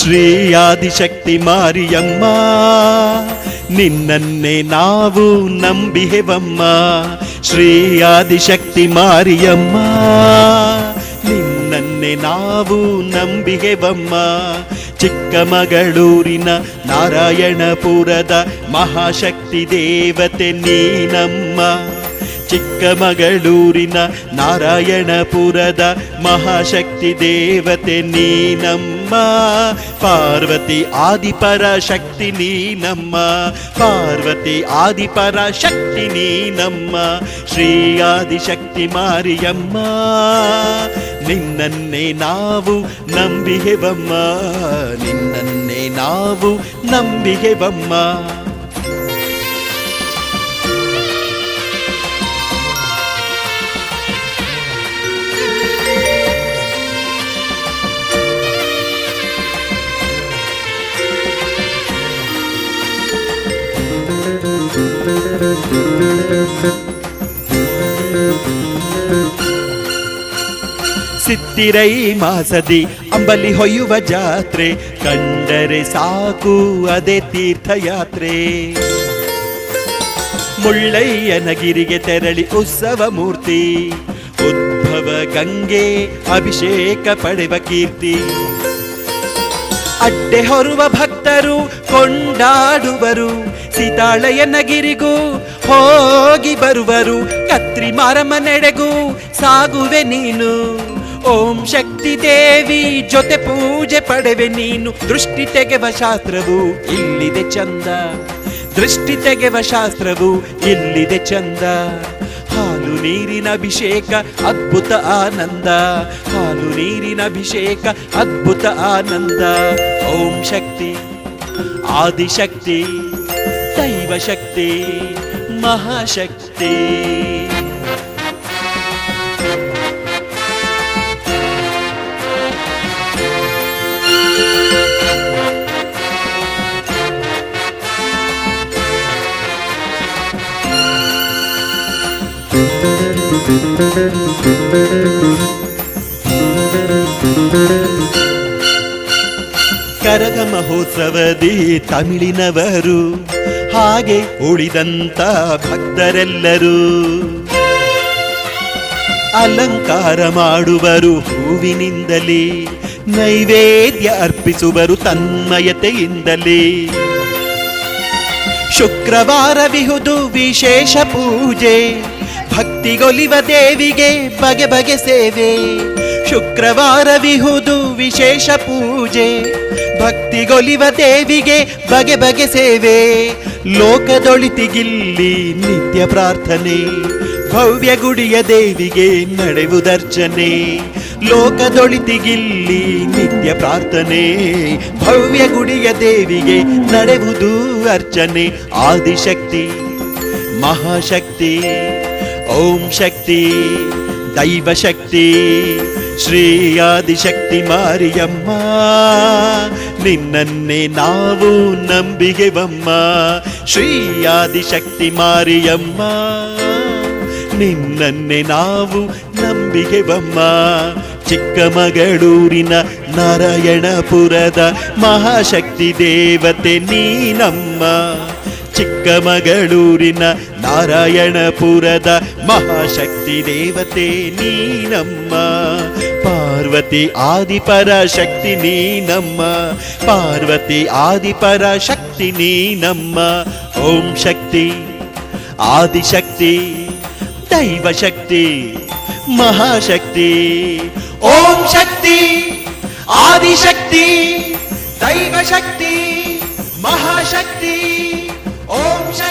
ಶ್ರೀ ಆದಿಶಕ್ತಿ ಮಾರಿಯಮ್ಮ ನಿನ್ನನ್ನೇ ನಾವು ನಂಬಿಹೆವಮ್ಮ ಶ್ರೀ ಆದಿಶಕ್ತಿ ಮಾರಿಯಮ್ಮ ನಿನ್ನನ್ನೇ ನಾವು ನಂಬಿಹೆವಮ್ಮ ಚಿಕ್ಕಮಗಳೂರಿನ ನಾರಾಯಣಪುರದ ಮಹಾಶಕ್ತಿ ದೇವತೆ ನೀನಮ್ಮ. ಚಿಕ್ಕಮಗಳೂರಿನ ನಾರಾಯಣಪುರದ ಮಹಾಶಕ್ತಿ ದೇವತೆ ನೀನಮ್ಮ. ಪಾರ್ವತಿ ಆದಿಪರ ಶಕ್ತಿ ನೀನಮ್ಮ. ಪಾರ್ವತಿ ಆದಿಪರ ಶಕ್ತಿ ನೀನಮ್ಮ. ಶ್ರೀ ಆದಿಶಕ್ತಿ ಮಾರಿಯಮ್ಮ. ನಿನ್ನನ್ನೇ ನಾವು ನಂಬಿಹೆವಮ್ಮ ನಿನ್ನನ್ನೇ ನಾವು ನಂಬಿಹೆವಮ್ಮ ಸಿತ್ತಿರೈ ಮಾಸದಿ, ಅಂಬಲಿ ಹೊಯ್ಯುವ ಜಾತ್ರೆ, ಕಂಡರೆ ಸಾಕು ಅದೇ ತೀರ್ಥಯಾತ್ರೆ. ಮುಳ್ಳಯ್ಯನಗಿರಿಗೆ ತೆರಳಿ ಉತ್ಸವ ಮೂರ್ತಿ, ಉದ್ಭವ ಗಂಗೆ ಅಭಿಷೇಕ ಪಡೆವ ಕೀರ್ತಿ. ಅಡ್ಡೆ ಹೊರುವ ಭಕ್ತರು ಕೊಂಡಾಡುವರು ಸೀತಾಳಯ್ಯನಗಿರಿಗೂ ಹೋಗಿ ಬರುವರು, ಕತ್ರಿ ಮಾರಮ್ಮ ನೆಡೆಗೂ ಸಾಗುವೆ ನೀನು. ಓಂ ಶಕ್ತಿ ದೇವಿ ಜೊತೆ ಪೂಜೆ ಪಡೆವೆ ನೀನು. ದೃಷ್ಟಿ ತೆಗೆವ ಶಾಸ್ತ್ರವು ಇಲ್ಲಿದೆ ಚಂದ. ದೃಷ್ಟಿ ತೆಗೆವ ಶಾಸ್ತ್ರವು ಇಲ್ಲಿದೆ ಚಂದ. ಹಾಲು ನೀರಿನ ಅಭಿಷೇಕ, ಅದ್ಭುತ ಆನಂದ. ಹಾಲು ನೀರಿನ ಅಭಿಷೇಕ, ಅದ್ಭುತ ಆನಂದ. ಓಂ ಶಕ್ತಿ, ಆದಿಶಕ್ತಿ ದೈವ ಶಕ್ತಿ ಮಹಾಶಕ್ತಿ. ಕರಗ ಮಹೋತ್ಸವದಿ ತಮಿಳಿನವರು, ಹಾಗೆ ಉಳಿದಂತ ಭಕ್ತರೆಲ್ಲರೂ. ಅಲಂಕಾರ ಮಾಡುವರು ಹೂವಿನಿಂದಲೇ, ನೈವೇದ್ಯ ಅರ್ಪಿಸುವರು ತನ್ಮಯತೆಯಿಂದಲೇ. ಶುಕ್ರವಾರವಿಹುದು ವಿಶೇಷ ಪೂಜೆ ಭಕ್ತಿಗೊಲಿವ ದೇವಿಗೆ ಬಗೆ ಬಗೆ ಸೇವೆ. ಶುಕ್ರವಾರ ವಿಹುದು ವಿಶೇಷ ಪೂಜೆ. ಭಕ್ತಿಗೊಲಿವ ದೇವಿಗೆ ಬಗೆ ಬಗೆ ಸೇವೆ. ಲೋಕದೊಳಿತಿಗಿಲ್ಲಿ ನಿತ್ಯ ಪ್ರಾರ್ಥನೆ. ಭವ್ಯ ಗುಡಿಯ ದೇವಿಗೆ ನಡೆವುದರ್ಚನೆ ಲೋಕದೊಳಿತಿಗಿಲ್ಲಿ ನಿತ್ಯ ಪ್ರಾರ್ಥನೆ. ಭವ್ಯ ಗುಡಿಯ ದೇವಿಗೆ ನಡೆವುದು ಅರ್ಚನೆ. ಆದಿಶಕ್ತಿ, ಮಹಾಶಕ್ತಿ. ಓಂ ಶಕ್ತಿ, ದೈವ ಶಕ್ತಿ, ಶ್ರೀ ಆದಿಶಕ್ತಿ ಮಾರಿಯಮ್ಮ. ನಿನ್ನನ್ನೇ ನಾವು ನಂಬಿಗೆವಮ್ಮ, ಶ್ರೀ ಆದಿಶಕ್ತಿ ಮಾರಿಯಮ್ಮ. ನಿನ್ನನ್ನೇ ನಾವು ನಂಬಿಗೆವಮ್ಮ, ಚಿಕ್ಕಮಗಳೂರಿನ ನಾರಾಯಣಪುರದ ಮಹಾಶಕ್ತಿ ದೇವತೆ ನೀನಮ್ಮ. ಚಿಕ್ಕಮಗಳೂರಿನ ನಾರಾಯಣಪುರದ ಮಹಾಶಕ್ತಿ ದೇವತೆ ನೀನಮ್ಮ. ಪಾರ್ವತಿ ಆದಿಪರ ಶಕ್ತಿ ನೀನಮ್ಮ. ಪಾರ್ವತಿ ಆದಿಪರ ಶಕ್ತಿ ನೀನಮ್ಮ. ಓಂ ಶಕ್ತಿ, ಆದಿಶಕ್ತಿ ದೈವ ಶಕ್ತಿ ಮಹಾಶಕ್ತಿ. ಓಂ ಶಕ್ತಿ, ಆದಿಶಕ್ತಿ ದೈವ ಶಕ್ತಿ ಮಹಾಶಕ್ತಿ. ಓಂ ಶಕ್ತಿ